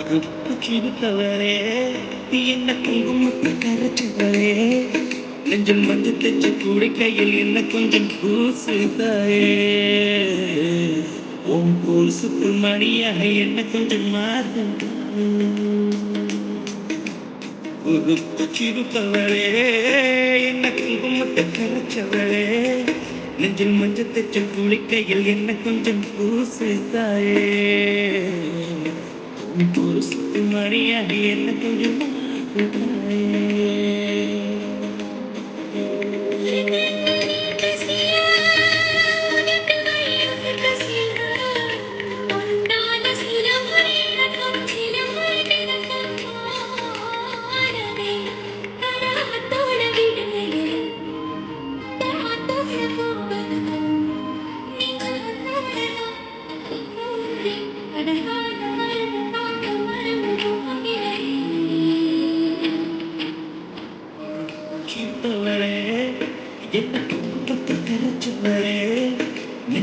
கிடுத்தவரே நீ என்ன குங்குமத்தை கரைச்சவரே நெஞ்சில் மஞ்சள் தைச்ச குடிக்கையில் என்ன கொஞ்சம் பூசுதாயே? உன் பூசுக்கு மணியாக என்ன கொஞ்சம் மாறும் உருப்பு சிறுத்தவரே என்ன குங்குமத்தை கரைச்சவரே நெஞ்சில் மஞ்சள் தைச்ச குளிக்கையில் என்ன கொஞ்சம் பூசுதாயே? உன் பூசுக்கு மணியாக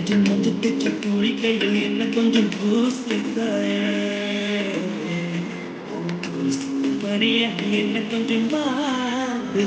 நெஞ்சில் மஞ்சள் தைச்ச குளிக்கையில் என்ன கொஞ்சம் பூசுதாயே மரியா என்ன கொஞ்சம் மாறுதாயே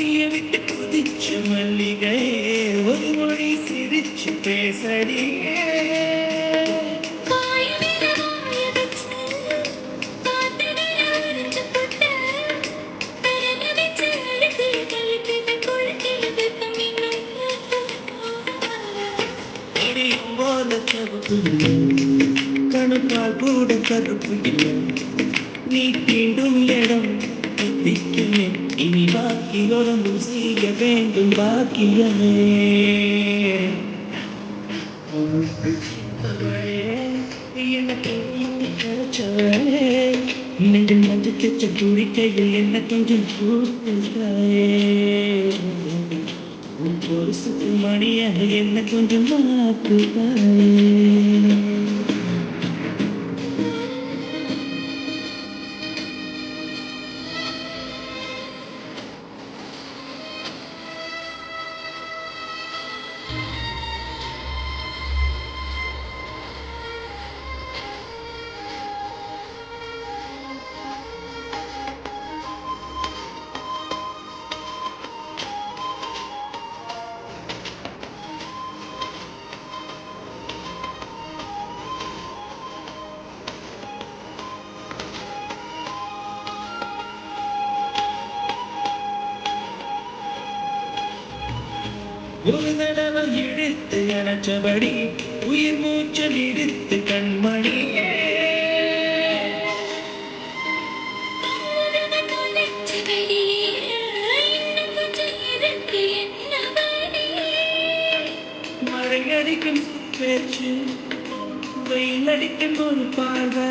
கொடிய விட்டு கொதிச்ச மல்லிகை ஒரு மொழி சிரிச்சு பேசடியே கணுப்பால் கூட கருப்பு இல்லை. நீ தீண்டும் இடம் திக்குமே இனி பாக்கி ஒருந்தும் செய்ய வேண்டும் பாக்கியமே. எனக்கு கிடைச்சவரே நெஞ்சில் துடிக்கையில் என்ன கொஞ்சம் ஒரு சுத்து மணியாக என்ன கொஞ்சம் மாத்துதாயே ஒரு தடவை இழுத்து அணைச்சபடி உயிர் மூச்சல் இழுத்து கண்மணி. மழை அடிக்கும் பேச்சு வெயில் அடிக்கும் ஒரு பார்வை.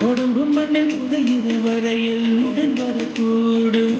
உடம்பு மண்ணில் புதையுது வரையில் உடன் வரக்கூடும்.